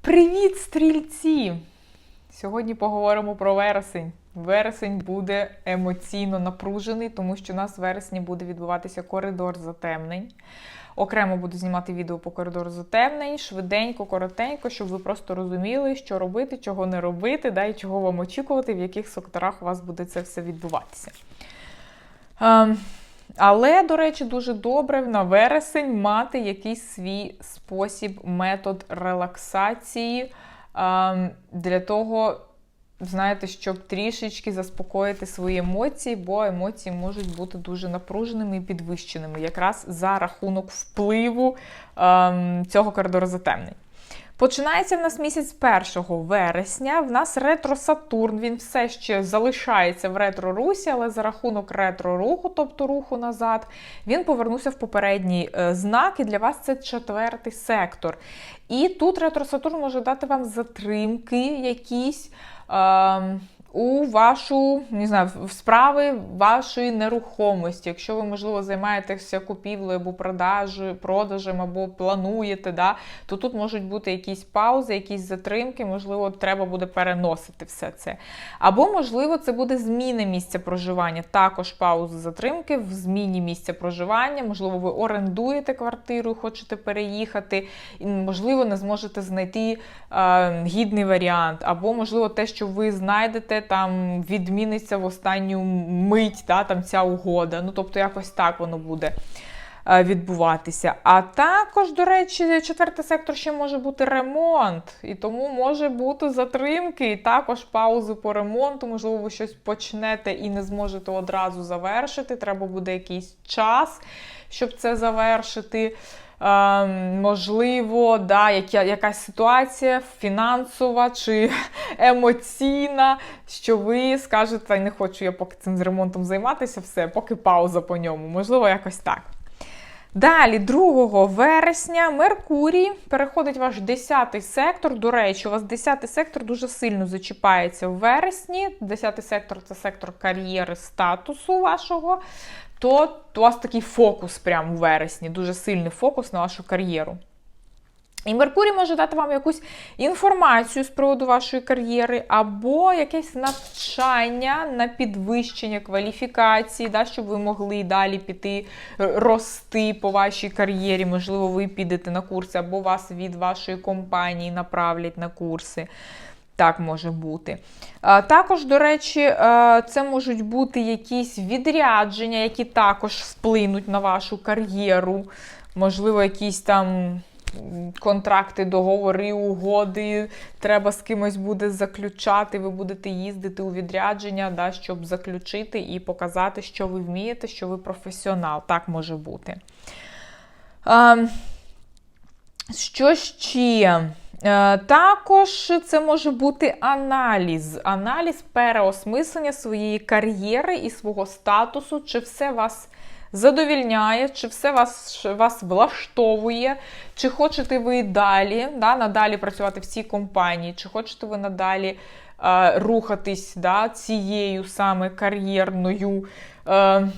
Привіт, стрільці! Сьогодні поговоримо про вересень. Вересень буде емоційно напружений, тому що у нас в вересні буде відбуватися коридор затемнень. Окремо буду знімати відео по коридору затемнень, швиденько, коротенько, щоб ви просто розуміли, що робити, чого не робити, да, і чого вам очікувати, в яких секторах у вас буде це все відбуватися. Ем, але, до речі, дуже добре на вересень мати якийсь свій спосіб, метод релаксації ем, для того, знаєте, щоб трішечки заспокоїти свої емоції, бо емоції можуть бути дуже напруженими і підвищеними, якраз за рахунок впливу ем, цього коридору затемнень. Починається в нас місяць 1 вересня. В нас ретро-Сатурн, він все ще залишається в ретро-русі, але за рахунок ретро-руху, тобто руху назад, він повернувся в попередній е, знак, і для вас це четвертий сектор. І тут ретро-Сатурн може дати вам затримки якісь. Е, у вашу не знаю, в справи вашої нерухомості. Якщо ви, можливо, займаєтеся купівлею або продажем, продажем, або плануєте, да, то тут можуть бути якісь паузи, якісь затримки, можливо, треба буде переносити все це. Або, можливо, це буде зміна місця проживання. Також паузи затримки в зміні місця проживання. Можливо, ви орендуєте квартиру, хочете переїхати, і, можливо, не зможете знайти е, гідний варіант, або, можливо, те, що ви знайдете там відміниться в останню мить, да, там ця угода. Ну, тобто, якось так воно буде е, відбуватися. А також, до речі, четвертий сектор ще може бути ремонт, і тому може бути затримки, і також паузи по ремонту. Можливо, ви щось почнете і не зможете одразу завершити. Треба буде якийсь час, щоб це завершити. Ем, можливо, да, яка, якась ситуація фінансова чи емоційна, що ви скажете, не хочу я поки цим з ремонтом займатися, все, поки пауза по ньому. Можливо, якось так. Далі, 2 вересня, Меркурій переходить в ваш 10 сектор. До речі, у вас 10 сектор дуже сильно зачіпається в вересні. 10 сектор це сектор кар'єри, статусу вашого то у вас такий фокус прямо у вересні, дуже сильний фокус на вашу кар'єру. І Меркурій може дати вам якусь інформацію з приводу вашої кар'єри, або якесь навчання на підвищення кваліфікації, да, щоб ви могли далі піти рости по вашій кар'єрі. Можливо, ви підете на курси, або вас від вашої компанії направлять на курси. Так може бути. Також, до речі, це можуть бути якісь відрядження, які також вплинуть на вашу кар'єру. Можливо, якісь там контракти, договори, угоди. Треба з кимось буде заключати. Ви будете їздити у відрядження, да, щоб заключити і показати, що ви вмієте, що ви професіонал. Так може бути. Що ще? Е, також це може бути аналіз, аналіз переосмислення своєї кар'єри і свого статусу, чи все вас задовільняє, чи все вас вас влаштовує, чи хочете ви далі да, надалі працювати в цій компанії, чи хочете ви надалі е, рухатись да, цією саме кар'єрною, е,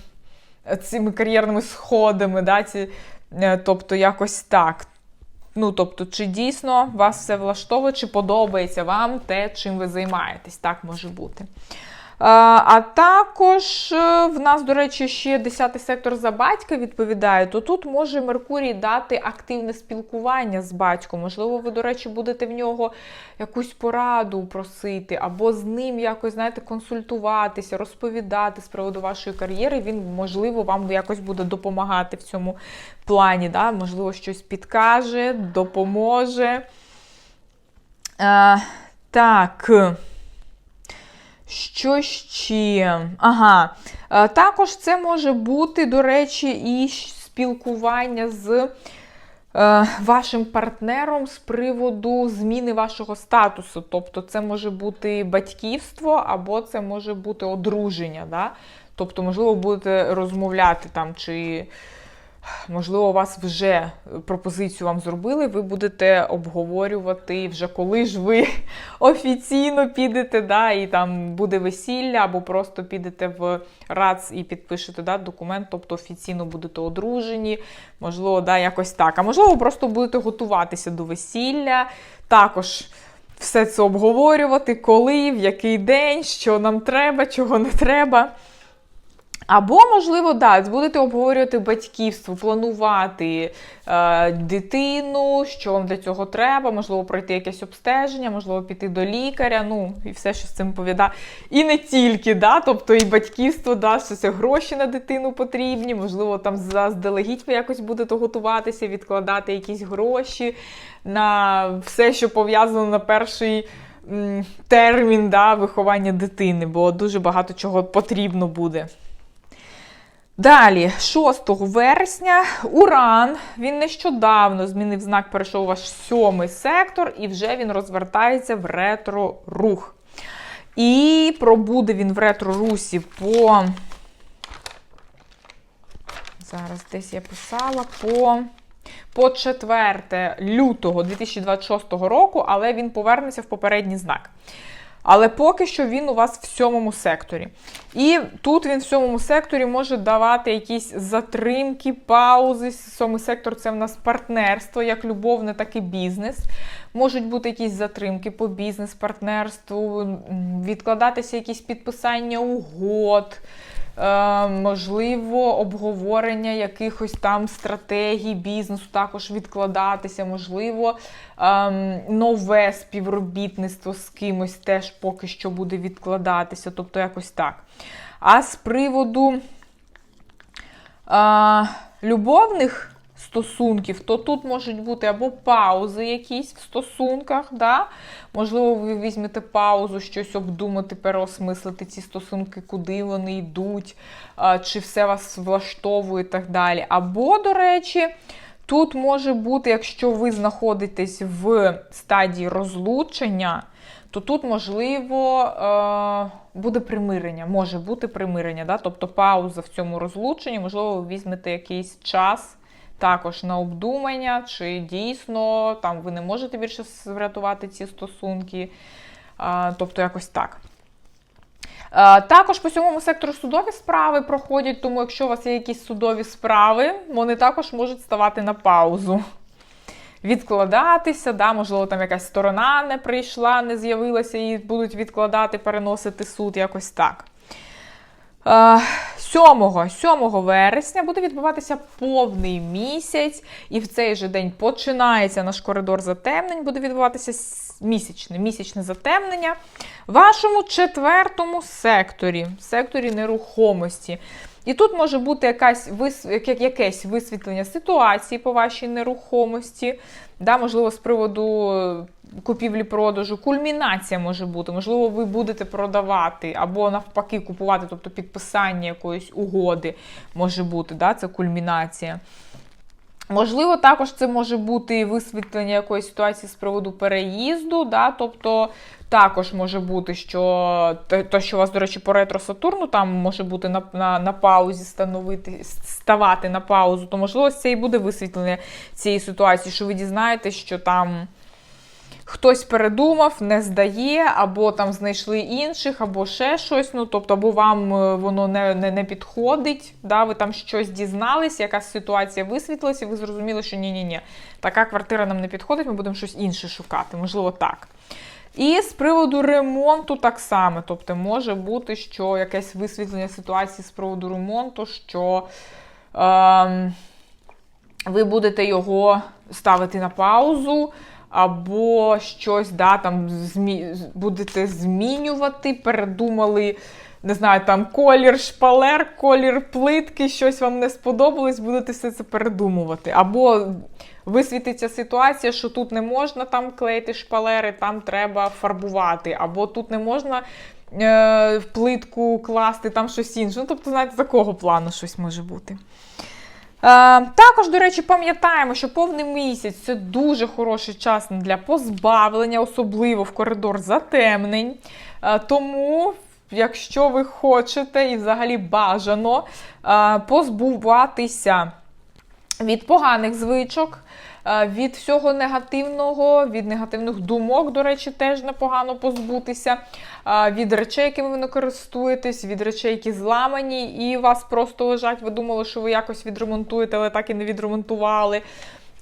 цими кар'єрними сходами, да, ці, е, тобто якось так. Ну, тобто, чи дійсно вас все влаштовує, чи подобається вам те, чим ви займаєтесь, так може бути. А також е, в нас, до речі, ще 10 сектор за батька відповідає, то тут може Меркурій дати активне спілкування з батьком. Можливо, ви, до речі, будете в нього якусь пораду просити, або з ним якось, знаєте, консультуватися, розповідати з приводу вашої кар'єри. Він, можливо, вам якось буде допомагати в цьому плані. Да? Можливо, щось підкаже, допоможе. А, Так. Що ще? Ага. Е, також це може бути, до речі, і спілкування з е, вашим партнером з приводу зміни вашого статусу. Тобто, це може бути батьківство, або це може бути одруження. Да? Тобто, можливо, будете розмовляти там, чи Можливо, у вас вже пропозицію вам зробили, ви будете обговорювати вже коли ж ви офіційно підете, да, і там буде весілля, або просто підете в РАЦ і підпишете да, документ, тобто офіційно будете одружені, можливо, да, якось так. А можливо, просто будете готуватися до весілля. Також все це обговорювати, коли, в який день, що нам треба, чого не треба. Або, можливо, да, будете обговорювати батьківство, планувати е, дитину, що вам для цього треба, можливо, пройти якесь обстеження, можливо, піти до лікаря, ну і все, що з цим повідає. І не тільки, да, тобто і батьківство, да, це гроші на дитину потрібні, можливо, там заздалегідь ви якось будете готуватися, відкладати якісь гроші на все, що пов'язано на перший. Термін да, виховання дитини, бо дуже багато чого потрібно буде. Далі, 6 вересня, Уран. Він нещодавно змінив знак, перейшов у ваш сьомий сектор, і вже він розвертається в ретро-рух. І пробуде він в ретро-русі по. Зараз десь я писала по. По 4 лютого 2026 року, але він повернеться в попередній знак. Але поки що він у вас в сьомому секторі. І тут він в сьомому секторі може давати якісь затримки, паузи. Сьомий сектор це в нас партнерство, як любовне, так і бізнес. Можуть бути якісь затримки по бізнес-партнерству, відкладатися якісь підписання угод. Е, можливо, обговорення якихось там стратегій бізнесу також відкладатися, можливо, ем, нове співробітництво з кимось теж поки що буде відкладатися, тобто якось так. А з приводу е, любовних стосунків, то тут можуть бути або паузи якісь в стосунках. да? Можливо, ви візьмете паузу, щось обдумати, переосмислити ці стосунки, куди вони йдуть, чи все вас влаштовує і так далі. Або, до речі, тут може бути, якщо ви знаходитесь в стадії розлучення, то тут, можливо, буде примирення, може бути примирення, да? тобто пауза в цьому розлученні, можливо, ви візьмете якийсь час також на обдумання, чи дійсно там ви не можете більше врятувати ці стосунки. Тобто, якось так. Також по сьомому сектору судові справи проходять, тому якщо у вас є якісь судові справи, вони також можуть ставати на паузу. Відкладатися, да, можливо, там якась сторона не прийшла, не з'явилася, і будуть відкладати, переносити суд, якось так. 7 7 вересня буде відбуватися повний місяць, і в цей же день починається наш коридор затемнень, буде відбуватися місячне місячне затемнення в вашому четвертому секторі, секторі нерухомості. І тут може бути якась якесь висвітлення ситуації по вашій нерухомості, да, можливо, з приводу купівлі-продажу, кульмінація може бути. Можливо, ви будете продавати або навпаки купувати, тобто підписання якоїсь угоди може бути, да, це кульмінація. Можливо, також це може бути висвітлення якоїсь ситуації з приводу переїзду, да, тобто також може бути, що те, що у вас, до речі, по ретро Сатурну там може бути на на, на паузі становити, ставати на паузу, то можливо це і буде висвітлення цієї ситуації, що ви дізнаєтесь, що там хтось передумав, не здає, або там знайшли інших, або ще щось. Ну, тобто, або вам е, воно не не, не підходить, да, ви там щось дізналися, якась ситуація висвітлилася, і ви зрозуміли, що ні-ні-ні, така квартира нам не підходить, ми будемо щось інше шукати. Можливо, так. І з приводу ремонту так само. Тобто, може бути, що якесь висвітлення ситуації з приводу ремонту, що е, ви будете його ставити на паузу або щось да, там змі... будете змінювати, передумали, не знаю, там колір шпалер, колір плитки, щось вам не сподобалось, будете все це передумувати. Або висвітиться ситуація, що тут не можна там клеїти шпалери, там треба фарбувати, або тут не можна. Е, в плитку класти там щось інше. Ну, тобто, знаєте, такого плану щось може бути. Е, також, до речі, пам'ятаємо, що повний місяць це дуже хороший час для позбавлення, особливо в коридор затемнень. Е, тому, якщо ви хочете і взагалі бажано е, позбуватися від поганих звичок, від всього негативного, від негативних думок, до речі, теж непогано позбутися, від речей, якими ви не користуєтесь, від речей, які зламані, і вас просто лежать. Ви думали, що ви якось відремонтуєте, але так і не відремонтували.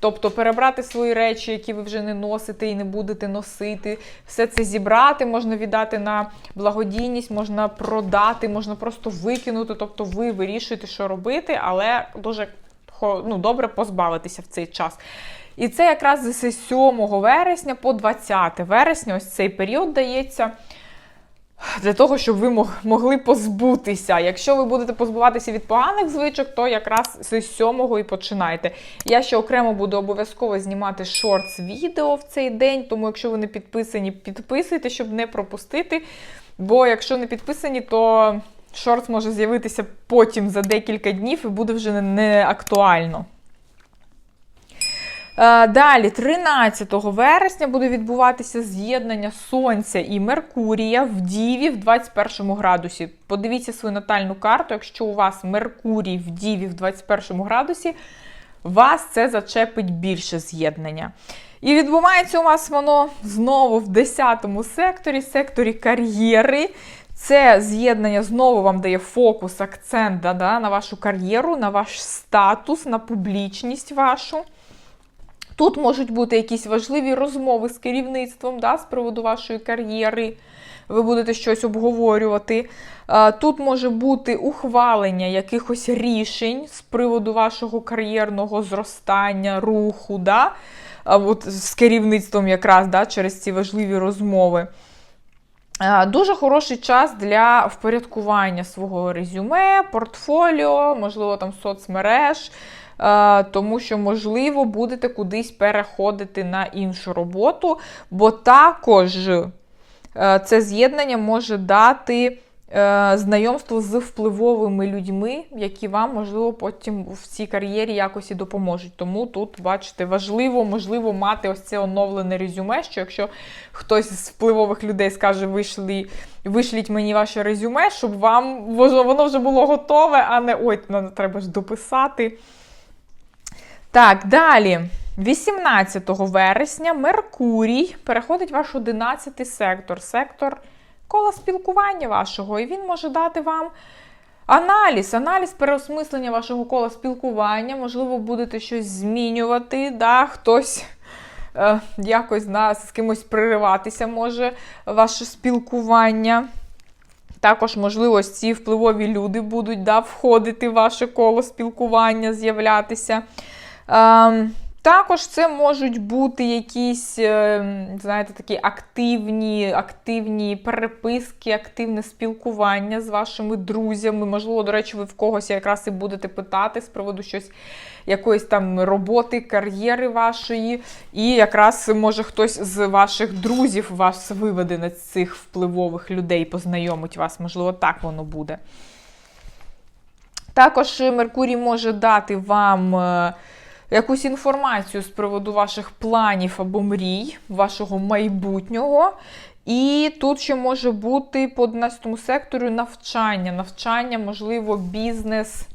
Тобто перебрати свої речі, які ви вже не носите і не будете носити, все це зібрати, можна віддати на благодійність, можна продати, можна просто викинути. Тобто ви вирішуєте, що робити, але дуже ну, добре позбавитися в цей час. І це якраз з 7 вересня по 20 вересня, ось цей період дається. Для того, щоб ви могли позбутися. Якщо ви будете позбуватися від поганих звичок, то якраз з 7 і починайте. Я ще окремо буду обов'язково знімати шортс відео в цей день, тому якщо ви не підписані, підписуйте, щоб не пропустити. Бо якщо не підписані, то шортс може з'явитися потім за декілька днів і буде вже не- не актуально. Е, Далі, 13 вересня буде відбуватися з'єднання Сонця і Меркурія в Діві в 21 градусі. Подивіться свою натальну карту. Якщо у вас Меркурій в Діві в 21 градусі, вас це зачепить більше з'єднання. І відбувається у вас воно знову в 10 секторі, секторі кар'єри. Це з'єднання знову вам дає фокус, акцент да, да, на вашу кар'єру, на ваш статус, на публічність вашу. Тут можуть бути якісь важливі розмови з керівництвом да, з приводу вашої кар'єри. Ви будете щось обговорювати. Тут може бути ухвалення якихось рішень з приводу вашого кар'єрного зростання, руху, да? от з керівництвом якраз да, через ці важливі розмови. Е, Дуже хороший час для впорядкування свого резюме, портфоліо, можливо, там соцмереж, е, тому що, можливо, будете кудись переходити на іншу роботу, бо також е, це з'єднання може дати знайомство з впливовими людьми, які вам, можливо, потім в цій кар'єрі якось і допоможуть. Тому тут, бачите, важливо, можливо, мати ось це оновлене резюме, що якщо хтось з впливових людей скаже, вийшли, вишліть мені ваше резюме, щоб вам воно воно вже було готове, а не ой, ну, треба ж дописати. Так, далі. 18 вересня Меркурій переходить в ваш 11 сектор, сектор кола спілкування вашого, і він може дати вам аналіз, аналіз переосмислення вашого кола спілкування. Можливо, будете щось змінювати, да, хтось е, якось да, з кимось пририватися може ваше спілкування. Також, можливо, ці впливові люди будуть да, входити в ваше коло спілкування, з'являтися. Ем, також це можуть бути якісь, е, знаєте, такі активні, активні переписки, активне спілкування з вашими друзями. Можливо, до речі, ви в когось якраз і будете питати з приводу щось, якоїсь там роботи, кар'єри вашої. І якраз може хтось з ваших друзів вас виведе на цих впливових людей, познайомить вас. Можливо, так воно буде. Також Меркурій може дати вам. Якусь інформацію з приводу ваших планів або мрій, вашого майбутнього. І тут ще може бути по 11 сектору навчання. Навчання, можливо, бізнес,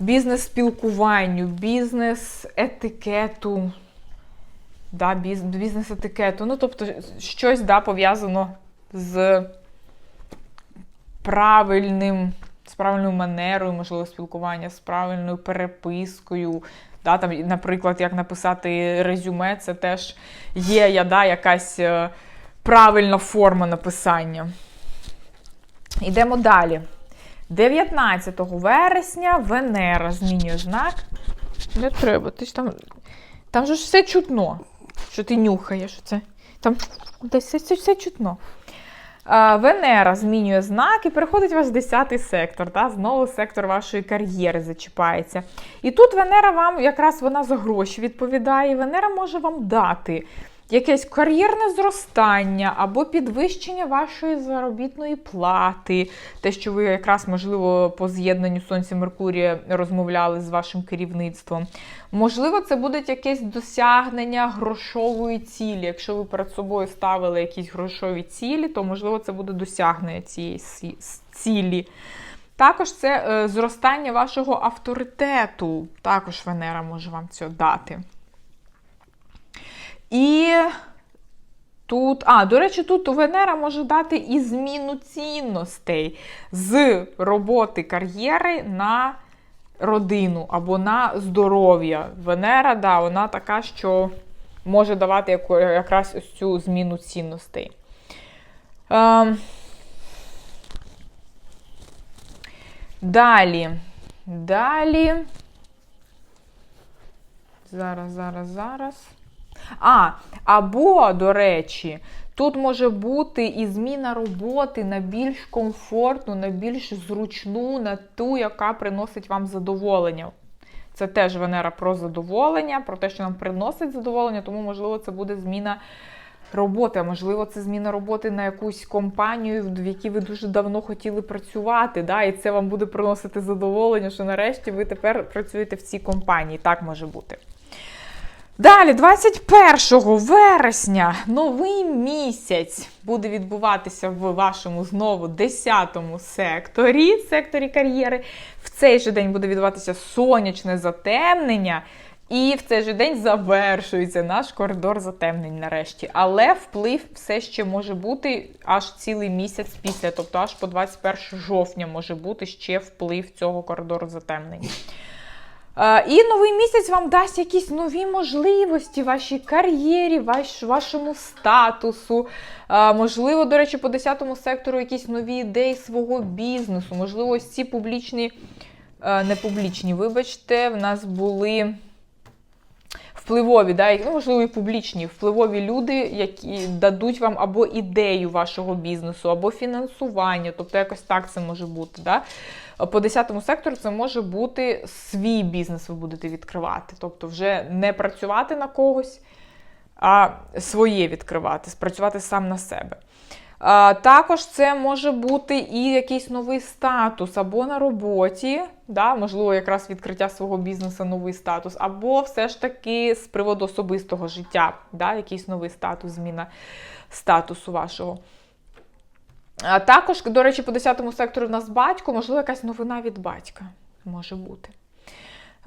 бізнес-спілкуванню, бізнес-етикету. Да, бізнес-етикету. Ну, тобто, щось да, пов'язано з правильним, з правильною манерою, можливо, спілкування, з правильною перепискою. Да, там, наприклад, як написати резюме, це теж є я, да, якась е, правильна форма написання. Йдемо далі. 19 вересня Венера змінює знак. Не треба, ти ж там. Там ж все чутно, що ти нюхаєш. Це. Там десь все, все, все чутно. Венера змінює знак і переходить ваш 10 сектор. Та? Знову сектор вашої кар'єри зачіпається. І тут Венера вам якраз вона за гроші відповідає. і Венера може вам дати якесь кар'єрне зростання або підвищення вашої заробітної плати. Те, що ви якраз, можливо, по з'єднанню Сонця Меркурія розмовляли з вашим керівництвом. Можливо, це буде якесь досягнення грошової цілі. Якщо ви перед собою ставили якісь грошові цілі, то можливо це буде досягнення цієї цілі. Також це е, зростання вашого авторитету. Також Венера може вам це дати. І тут, а, до речі, тут Венера може дати і зміну цінностей з роботи кар'єри на родину або на здоров'я. Венера, да, вона така, що може давати якраз ось цю зміну цінностей. Ем, Далі. Далі. Зараз, зараз, зараз. А, або, до речі, тут може бути і зміна роботи на більш комфортну, на більш зручну, на ту, яка приносить вам задоволення. Це теж Венера про задоволення, про те, що нам приносить задоволення, тому, можливо, це буде зміна роботи. А можливо, це зміна роботи на якусь компанію, в якій ви дуже давно хотіли працювати. Да? І це вам буде приносити задоволення, що нарешті ви тепер працюєте в цій компанії. Так може бути. Далі, 21 вересня, новий місяць буде відбуватися в вашому знову 10 секторі, секторі кар'єри. В цей же день буде відбуватися сонячне затемнення. І в цей же день завершується наш коридор затемнень нарешті. Але вплив все ще може бути аж цілий місяць після, тобто аж по 21 жовтня може бути ще вплив цього коридору затемнень. Е, І новий місяць вам дасть якісь нові можливості вашій кар'єрі, ваш, вашому статусу. Е, Можливо, до речі, по 10 сектору якісь нові ідеї свого бізнесу. Можливо, ось ці публічні, е, не публічні, вибачте, в нас були впливові, да, ну, можливо, і публічні, впливові люди, які дадуть вам або ідею вашого бізнесу, або фінансування, тобто якось так це може бути. Да. По 10 сектору це може бути свій бізнес, ви будете відкривати. Тобто, вже не працювати на когось, а своє відкривати, спрацювати сам на себе. Також це може бути і якийсь новий статус або на роботі, да, можливо, якраз відкриття свого бізнесу, новий статус, або все ж таки з приводу особистого життя, да, якийсь новий статус, зміна статусу вашого. Також, до речі, по 10 сектору в нас батько, можливо, якась новина від батька може бути.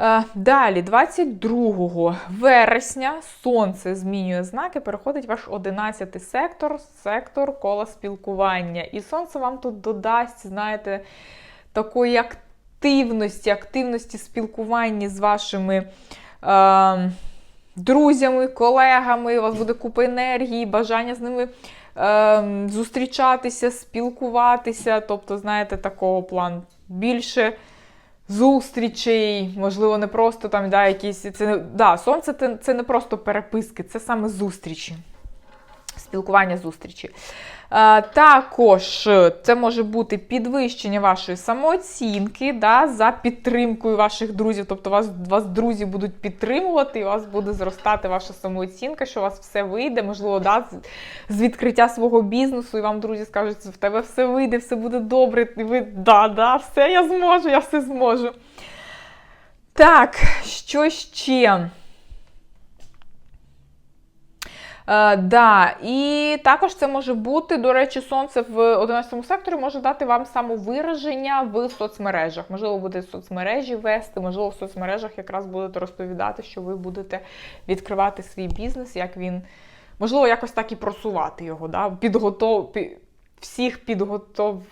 Е, Далі, 22 вересня, сонце змінює знаки, переходить ваш 11 сектор, сектор кола спілкування. І сонце вам тут додасть, знаєте, такої активності, активності спілкування з вашими е, друзями, колегами. У вас буде купа енергії, бажання з ними е, зустрічатися, спілкуватися. Тобто, знаєте, такого плану більше зустрічей, можливо, не просто там да, якісь. Це, не- да, сонце це, це не просто переписки, це саме зустрічі. Спілкування зустрічі. Е, також е, це може бути підвищення вашої самооцінки да, за підтримкою ваших друзів. Тобто вас, вас друзі будуть підтримувати, і у вас буде зростати ваша самооцінка, що у вас все вийде, можливо, да, з, відкриття свого бізнесу, і вам друзі скажуть, в тебе все вийде, все буде добре. І ви да, да, все я зможу, я все зможу. Так, що ще? Е, да, і також це може бути, до речі, сонце в 11 секторі може дати вам самовираження в соцмережах. Можливо, будете соцмережі вести, можливо, в соцмережах якраз будете розповідати, що ви будете відкривати свій бізнес, як він, можливо, якось так і просувати його. Да? Підготов... Всіх підготов...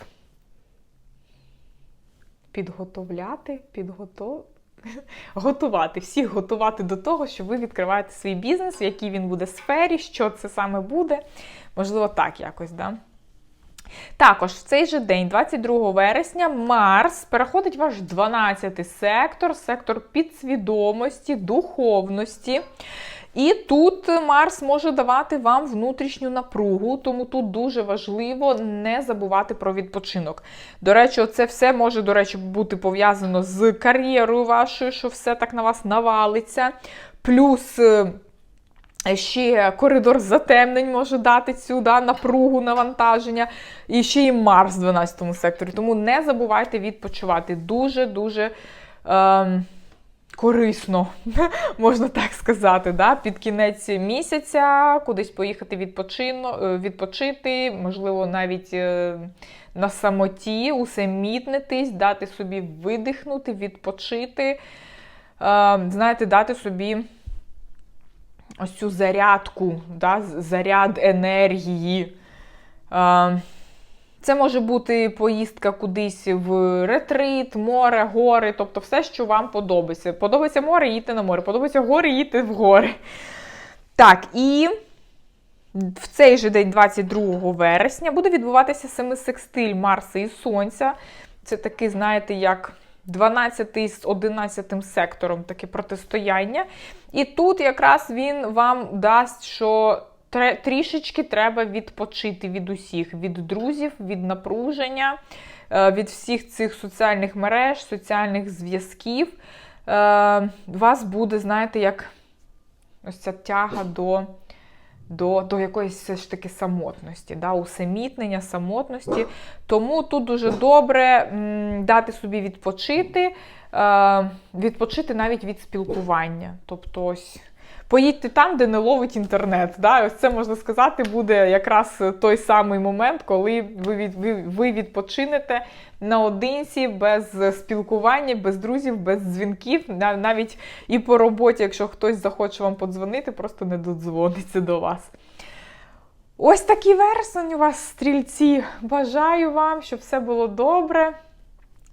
Підготовляти, підготов... готувати, всіх готувати до того, що ви відкриваєте свій бізнес, в якій він буде сфері, що це саме буде. Можливо, так якось, да? Також в цей же день, 22 вересня, Марс переходить в ваш 12-й сектор, сектор підсвідомості, духовності. І тут Марс може давати вам внутрішню напругу, тому тут дуже важливо не забувати про відпочинок. До речі, це все може, до речі, бути пов'язано з кар'єрою вашою, що все так на вас навалиться. Плюс. е, Ще коридор затемнень може дати цю да, напругу, навантаження. І ще і Марс в 12 секторі. Тому не забувайте відпочивати. Дуже-дуже ем, корисно, можна так сказати. Да? Під кінець місяця кудись поїхати відпочино, е, відпочити, можливо, навіть е, на самоті, усамітнитись, дати собі видихнути, відпочити. Е, Знаєте, дати собі ось цю зарядку, да? заряд енергії. Це може бути поїздка кудись в ретрит, море, гори, тобто все, що вам подобається. Подобається море, їдьте на море, подобається гори, їдьте в гори. Так, і в цей же день, 22 вересня, буде відбуватися семисекстиль Марса і Сонця. Це такий, знаєте, як 12 з 11 сектором таке протистояння. І тут якраз він вам дасть, що трішечки треба відпочити від усіх, від друзів, від напруження, е, від всіх цих соціальних мереж, соціальних зв'язків. Е, вас буде, знаєте, як ось ця тяга до, до, до якоїсь все ж таки самотності, да, усамітнення, самотності. Тому тут дуже добре дати собі відпочити, е, відпочити навіть від спілкування. Тобто, ось поїдьте там, де не ловить інтернет. Да? Ось це можна сказати, буде якраз той самий момент, коли ви, від, ви, ви відпочинете наодинці, без спілкування, без друзів, без дзвінків, навіть і по роботі, якщо хтось захоче вам подзвонити, просто не додзвониться до вас. Ось такий вересень у вас, стрільці. Бажаю вам, щоб все було добре.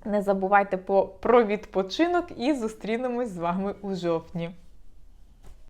Не забувайте про відпочинок і зустрінемось з вами у жовтні.